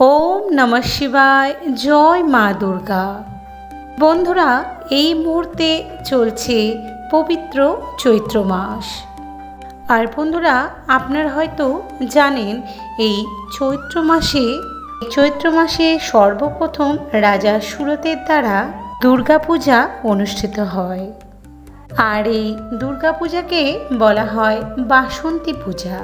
ওম নমঃ শিবায়। জয় মা দুর্গা। বন্ধুরা, এই মুহূর্তে চলছে পবিত্র চৈত্র মাস। আর বন্ধুরা, আপনারা হয়তো জানেন, এই চৈত্র মাসে চৈত্র মাসে সর্বপ্রথম রাজা সুরতের দ্বারা দুর্গাপূজা অনুষ্ঠিত হয়। আর এই দুর্গাপূজাকে বলা হয় বাসন্তী পূজা।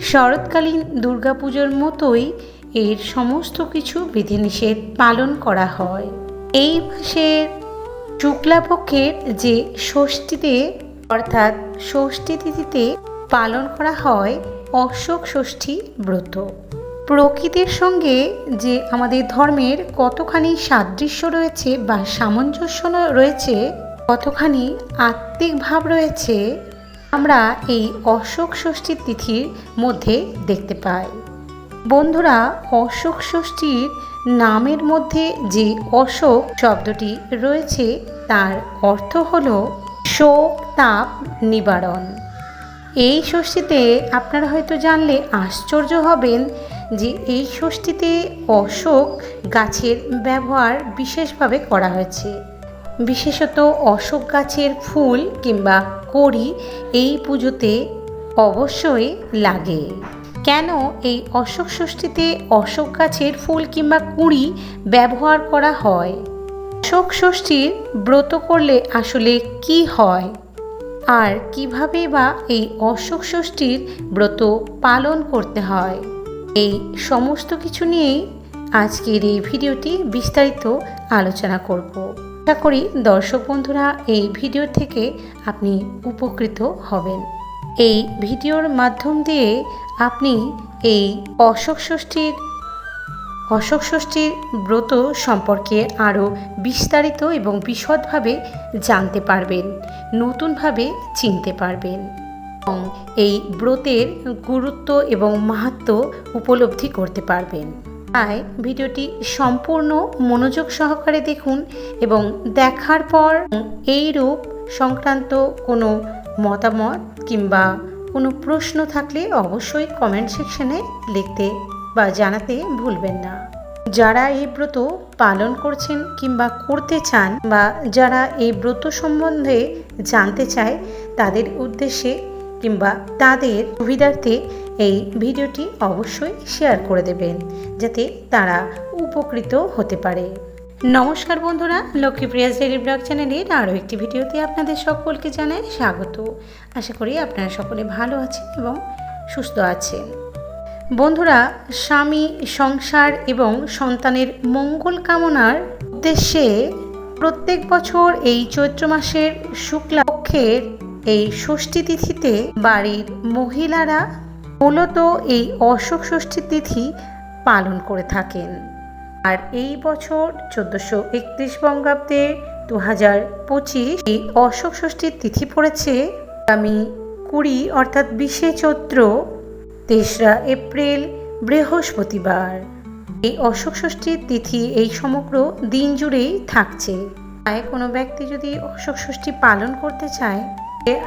শরৎকালীন দুর্গাপুজোর মতোই এর সমস্ত কিছু বিধিনিষেধ পালন করা হয়। এই মাসের শুক্লাপক্ষের যে ষষ্ঠীতে অর্থাৎ ষষ্ঠী তিথিতে পালন করা হয় অশোক ষষ্ঠী ব্রত। প্রকৃতির সঙ্গে যে আমাদের ধর্মের কতখানি সাদৃশ্য রয়েছে বা সামঞ্জস্য রয়েছে, কতখানি আত্মিক ভাব রয়েছে, আমরা এই অশোক ষষ্ঠীর তিথির মধ্যে দেখতে পাই। বন্ধুরা, অশোক ষষ্ঠীর নামের মধ্যে যে অশোক শব্দটি রয়েছে, তার অর্থ হল শোক তাপ নিবারণ। এই ষষ্ঠীতে আপনারা হয়তো জানলে আশ্চর্য হবেন যে এই ষষ্ঠীতে অশোক গাছের ব্যবহার বিশেষভাবে করা হয়েছে। বিশেষত অশোক গাছের ফুল কিংবা কড়ি এই পুজোতে অবশ্যই লাগে। কেন এই অশোক ষষ্ঠীতে অশোক গাছের ফুল কিংবা কুঁড়ি ব্যবহার করা হয়? অশোক ষষ্ঠীর ব্রত করলে আসলে কি হয়? আর কীভাবে বা এই অশোক ষষ্ঠীর ব্রত পালন করতে হয়? এই সমস্ত কিছু নিয়েই আজকের এই ভিডিওটি বিস্তারিত আলোচনা করব। আশা করি দর্শক বন্ধুরা এই ভিডিও থেকে আপনি উপকৃত হবেন। এই ভিডিওর মাধ্যম দিয়ে আপনি এই অশোক ষষ্ঠীর অশোক ষষ্ঠীর ব্রত সম্পর্কে আরও বিস্তারিত এবং বিশদভাবে জানতে পারবেন, নতুনভাবে চিনতে পারবেন। এবং এই ব্রতের গুরুত্ব এবং মাহাত্ম উপলব্ধি করতে পারবেন। তাই ভিডিওটি সম্পূর্ণ মনোযোগ সহকারে দেখুন এবং দেখার পর এই রূপ সংক্রান্ত কোনো মতামত কিংবা কোনো প্রশ্ন থাকলে অবশ্যই কমেন্ট সেকশনে লিখতে বা জানাতে ভুলবেন না। যারা এই ব্রত পালন করছেন কিংবা করতে চান বা যারা এই ব্রত সম্বন্ধে জানতে চায় তাদের উদ্দেশ্যে কিংবা তাদের সুবিধার্থে এই ভিডিওটি অবশ্যই শেয়ার করে দেবেন, যাতে তারা উপকৃত হতে পারে। নমস্কার বন্ধুরা লক্ষ্মীপ্রিয়াস ডেলি ব্লগ চ্যানেলের আরও একটি ভিডিওতে আপনাদের সকলকে জানাই স্বাগত। আশা করি আপনারা সকলে ভালো আছেন এবং সুস্থ আছেন। বন্ধুরা, স্বামী, সংসার এবং সন্তানের মঙ্গল কামনার উদ্দেশ্যে প্রত্যেক বছর এই চৈত্র মাসের শুক্লা পক্ষের এই ষষ্ঠী তিথিতে বাড়ির মহিলারা মূলত এই অশোক ষষ্ঠী তিথি পালন করে থাকেন। আর এই বছর চোদ্দোশো একত্রিশ বঙ্গাব্দে দু হাজার পঁচিশ এই অশোক ষষ্ঠীর তিথি পড়েছে আগামী কুড়ি অর্থাৎ বিশে চৈত্র, তেসরা এপ্রিল, বৃহস্পতিবার। এই অশোক ষষ্ঠীর তিথি এই সমগ্র দিন জুড়েই থাকছে। তাই কোনো ব্যক্তি যদি অশোক ষষ্ঠী পালন করতে চায়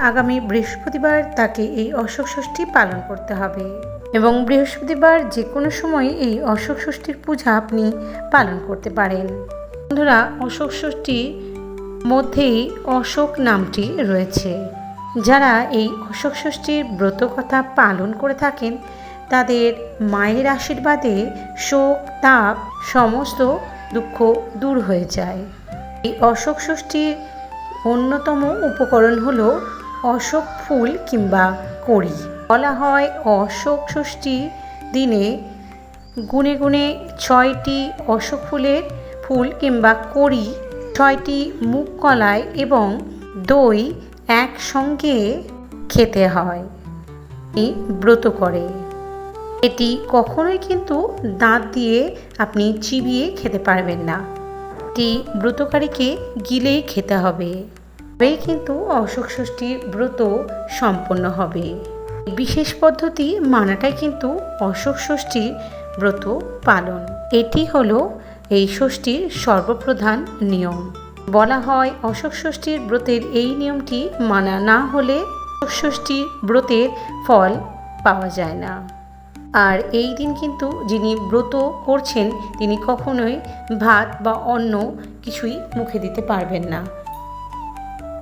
আগামী বৃহস্পতিবার তাকে এই অশোক ষষ্ঠী পালন করতে হবে। এবং বৃহস্পতিবার যে কোনো সময় এই অশোক ষষ্ঠীর পূজা আপনি পালন করতে পারেন। বন্ধুরা, অশোক ষষ্ঠীর মধ্যেই অশোক নামটি রয়েছে। যারা এই অশোক ষষ্ঠীর ব্রত কথা পালন করে থাকেন, তাদের মায়ের আশীর্বাদে শোক, তাপ, সমস্ত দুঃখ দূর হয়ে যায়। এই অশোক ষষ্ঠীর অন্যতম উপকরণ হলো অশোক ফুল কিংবা কড়ি। বলা হয় অশোক ষষ্ঠী দিনে গুনে গুনে ছয়টি অশোক ফুলের ফুল কিংবা কড়ি, ছয়টি মুখ কলায় এবং দই একসঙ্গে খেতে হয়। ব্রত করে। এটি কখনোই কিন্তু দাঁত দিয়ে আপনি চিবিয়ে খেতে পারবেন না। এটি ব্রতকারীকে গিলেই খেতে হবে। তবেই কিন্তু অশোক ষষ্ঠীর ব্রত সম্পন্ন হবে। বিশেষ পদ্ধতি মানাটাই কিন্তু অশোক ষষ্ঠীর ব্রত পালন। এটি হলো এই ষষ্ঠীর সর্বপ্রধান নিয়ম। বলা হয় অশোক ষষ্ঠীর ব্রতের এই নিয়মটি মানা না হলে অশোক ষষ্ঠীর ব্রতের ফল পাওয়া যায় না। আর এই দিন কিন্তু যিনি ব্রত করছেন তিনি কখনোই ভাত বা অন্য কিছুই মুখে দিতে পারবেন না।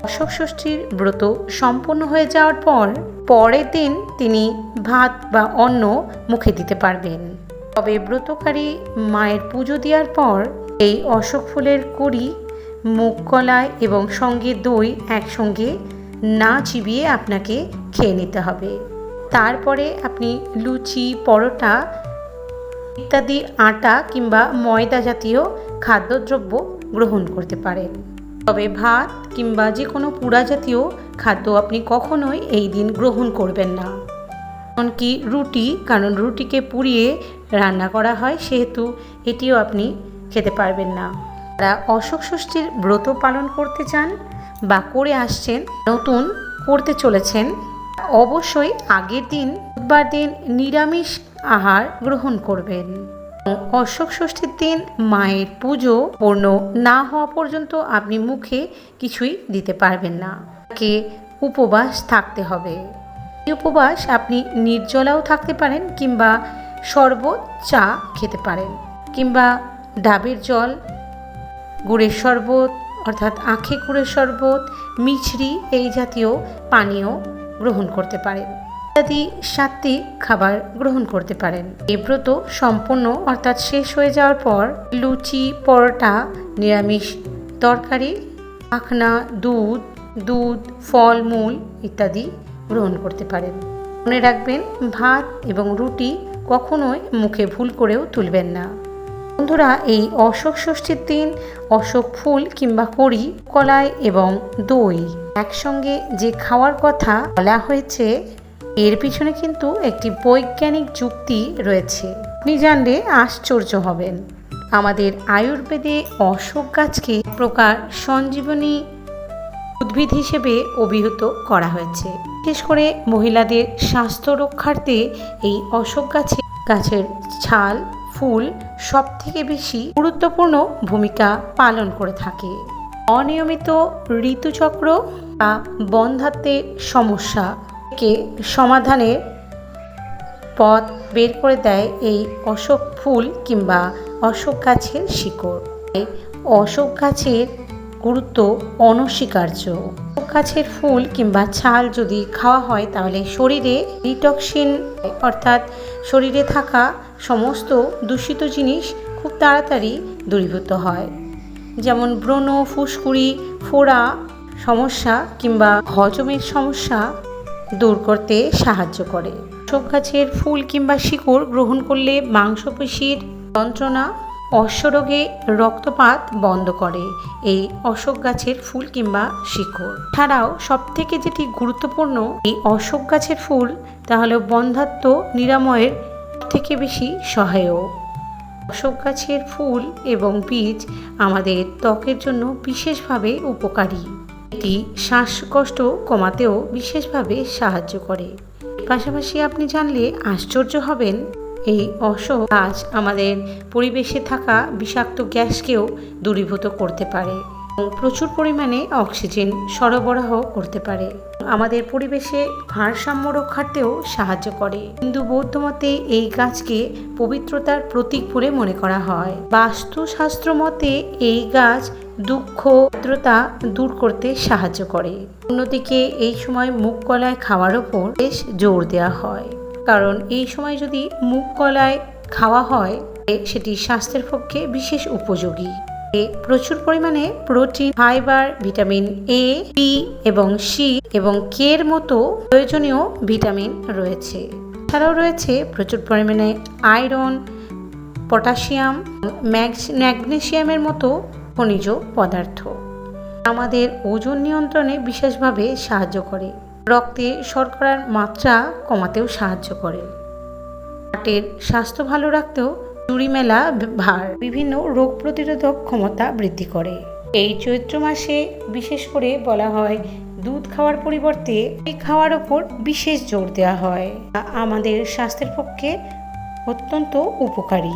অশোক ষষ্ঠীর ব্রত সম্পন্ন হয়ে যাওয়ার পর পরের দিন তিনি ভাত বা অন্ন মুখে দিতে পারবেন। তবে ব্রতকারী মায়ের পুজো দেওয়ার পর এই অশোক ফুলের কড়ি মুখ কলায় এবং সঙ্গে দই একসঙ্গে না চিবিয়ে আপনাকে খেয়ে নিতে হবে। তারপরে আপনি লুচি, পরোটা ইত্যাদি আটা কিংবা ময়দা জাতীয় খাদ্যদ্রব্য গ্রহণ করতে পারেন। তবে ভাত কিংবা যে কোনো পুরা জাতীয় খাদ্য আপনি কখনোই এই দিন গ্রহণ করবেন না। এমনকি রুটি, কারণ রুটিকে পুড়িয়ে রান্না করা হয়, সেহেতু এটিও আপনি খেতে পারবেন না। যারা অশোক ষষ্ঠীর ব্রত পালন করতে চান বা করে আসছেন, নতুন করতে চলেছেন, অবশ্যই আগের দিন, বুধবার দিন নিরামিষ আহার গ্রহণ করবেন। অশোক ষষ্ঠীর দিন মায়ের পুজো পূর্ণ না হওয়া পর্যন্ত আপনি মুখে কিছুই দিতে পারবেন না। কে উপবাস থাকতে হবে। এই উপবাস আপনি নির্জলাও থাকতে পারেন কিংবা শরবত, চা খেতে পারেন কিংবা ডাবের জল, গুড়ের শরবত অর্থাৎ আখে গুড়ের শরবত, মিছরি এই জাতীয় পানীয় গ্রহণ করতে পারেন। ইত্যাদি সাত্বিক খাবার গ্রহণ করতে পারেন। এই ব্রত সম্পূর্ণ অর্থাৎ শেষ হয়ে যাওয়ার পর লুচি, পরোটা, নিরামিষ তরকারি, মাখনা, দুধ দুধ ফলমূল ইত্যাদি গ্রহণ করতে পারেন। মনে রাখবেন, ভাত এবং রুটি কখনোই মুখে ভুল করেও তুলবেন না। বন্ধুরা, এই অশোক ষষ্ঠীর দিন অশোক ফুল কিংবা কড়ি, কলাই এবং দই একসঙ্গে যে খাওয়ার কথা বলা হয়েছে এর পিছনে কিন্তু একটি বৈজ্ঞানিক যুক্তি রয়েছে। আপনি জানলে আশ্চর্য হবেন। আমাদের আয়ুর্বেদে অশোক গাছকে প্রকার সঞ্জীবনী উদ্ভিদ হিসেবে অভিহিত করা হয়েছে। বিশেষ করে মহিলাদের স্বাস্থ্য রক্ষার্থে এই অশোক গাছে গাছের ছাল, ফুল সব থেকে বেশি গুরুত্বপূর্ণ ভূমিকা পালন করে থাকে। অনিয়মিত ঋতুচক্র বা বন্ধাত্বের সমস্যা থেকে সমাধানের পথ বের করে দেয় এই অশোক ফুল কিংবা অশোক গাছের শিকড়? অশোক গাছের গুরুত্ব অনস্বীকার্য। অশোক গাছের ফুল কিংবা ছাল যদি খাওয়া হয়, তাহলে শরীরে ডিটক্সিন, অর্থাৎ শরীরে থাকা সমস্ত দূষিত জিনিস খুব তাড়াতাড়ি দূরীভূত হয়। যেমন ব্রণ, ফুসকুড়ি, ফোড়া সমস্যা কিংবা হজমের সমস্যা দূর করতে সাহায্য করে। অশোক গাছের ফুল কিংবা শিকড় গ্রহণ করলে মাংসপেশির যন্ত্রণা, অশ্বরোগে রক্তপাত বন্ধ করে এই অশোক গাছের ফুল কিংবা শিকড়। ছাড়াও সব থেকে যেটি গুরুত্বপূর্ণ এই অশোক গাছের ফুল তাহলে বন্ধাত্ম নিরাময়ের থেকে বেশি সহায়ক। অশোক গাছের ফুল এবং বীজ আমাদের ত্বকের জন্য বিশেষভাবে উপকারী। এটি শ্বাসকষ্ট কমাতেও বিশেষভাবে সাহায্য করে। পাশাপাশি আপনি জানলে আশ্চর্য হবেন, এই অসহ গাছ আমাদের পরিবেশে থাকা বিষাক্ত গ্যাসকেও দূরীভূত করতে পারে প্রচুর পরিমাণে অক্সিজেন সরবরাহ করতে পারে। আমাদের পরিবেশে ভারসাম্য রক্ষার্থেও সাহায্য করে। হিন্দু বৌদ্ধ মতে এই গাছকে পবিত্রতার প্রতীক বলে মনে করা হয়। বাস্তুশাস্ত্র মতে এই গাছ দুঃখ আর্দ্রতা দূর করতে সাহায্য করে। অন্যদিকে এই সময় মুগ কলায় খাওয়ার ওপর বেশ জোর দেওয়া হয়। কারণ এই সময় যদি মুগ কলায় খাওয়া হয় সেটি স্বাস্থ্যের পক্ষে বিশেষ উপযোগী। এ প্রচুর পরিমাণে protein, fibre, vitamin A B এবং সি এবং কে এর মতো প্রয়োজনীয় ভিটামিন রয়েছে। এছাড়াও রয়েছে প্রচুর পরিমাণে আয়রন, পটাশিয়াম ম্যাগনেশিয়ামের মতো খনিজ পদার্থ। আমাদের ওজন নিয়ন্ত্রণে বিশেষভাবে সাহায্য করে। রক্তে শর্করার মাত্রা কমাতেও সাহায্য করে। হার্টের স্বাস্থ্য ভালো রাখতেও চুরি মেলা ভার। বিভিন্ন রোগ প্রতিরোধক ক্ষমতা বৃদ্ধি করে। এই চৈত্র মাসে বিশেষ করে বলা হয়, দুধ খাওয়ার পরিবর্তে খাওয়ার ওপর বিশেষ জোর দেওয়া হয়। আমাদের স্বাস্থ্যের পক্ষে অত্যন্ত উপকারী।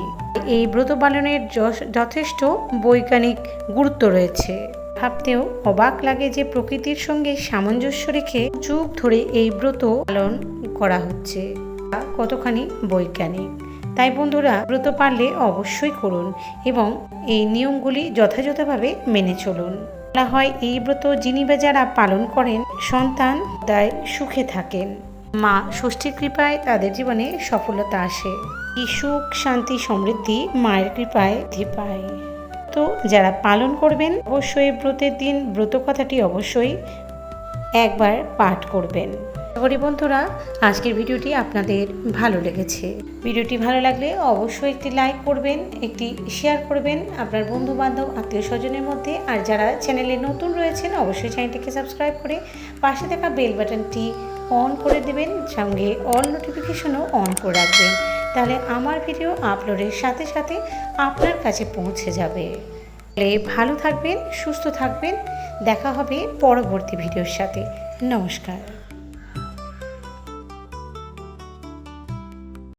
এই ব্রত পালনের যথেষ্ট বৈজ্ঞানিক গুরুত্ব রয়েছে। ভাবতেও অবাক লাগে যে প্রকৃতির সঙ্গে সামঞ্জস্য রেখে যুগ ধরে এই ব্রত পালন করা হচ্ছে। কতখানি বৈজ্ঞানিক? তাই বন্ধুরা, ব্রত পারলে অবশ্যই করুন এবং এই নিয়মগুলি যথাযথভাবে মেনে চলুন। বলা হয়, এই ব্রত যিনি বা যারা পালন করেন, সন্তান তাই সুখে থাকেন। মা ষষ্ঠীর কৃপায় তাদের জীবনে সফলতা আসে। সুখ, শান্তি, সমৃদ্ধি মায়ের কৃপায় বৃদ্ধি পায়। তো যারা পালন করবেন, অবশ্যই ব্রতের দিন, ব্রত কথাটি অবশ্যই একবার পাঠ করবেন। করি বন্ধুরা, আজকের ভিডিওটি আপনাদের ভালো লেগেছে। ভিডিওটি ভালো লাগলে অবশ্যই একটি লাইক করবেন, একটি শেয়ার করবেন আপনার বন্ধু বান্ধব আত্মীয় স্বজনের মধ্যে। আর যারা চ্যানেলে নতুন রয়েছেন, অবশ্যই চ্যানেলটিকে সাবস্ক্রাইব করে পাশে থাকা বেল বাটনটি অন করে দেবেন, সঙ্গে অল নোটিফিকেশনও অন করে রাখবেন। তাহলে আমার ভিডিও আপলোডের সাথে সাথে আপনার কাছে পৌঁছে যাবে। তাহলে ভালো থাকবেন, সুস্থ থাকবেন। দেখা হবে পরবর্তী ভিডিওর সাথে। নমস্কার।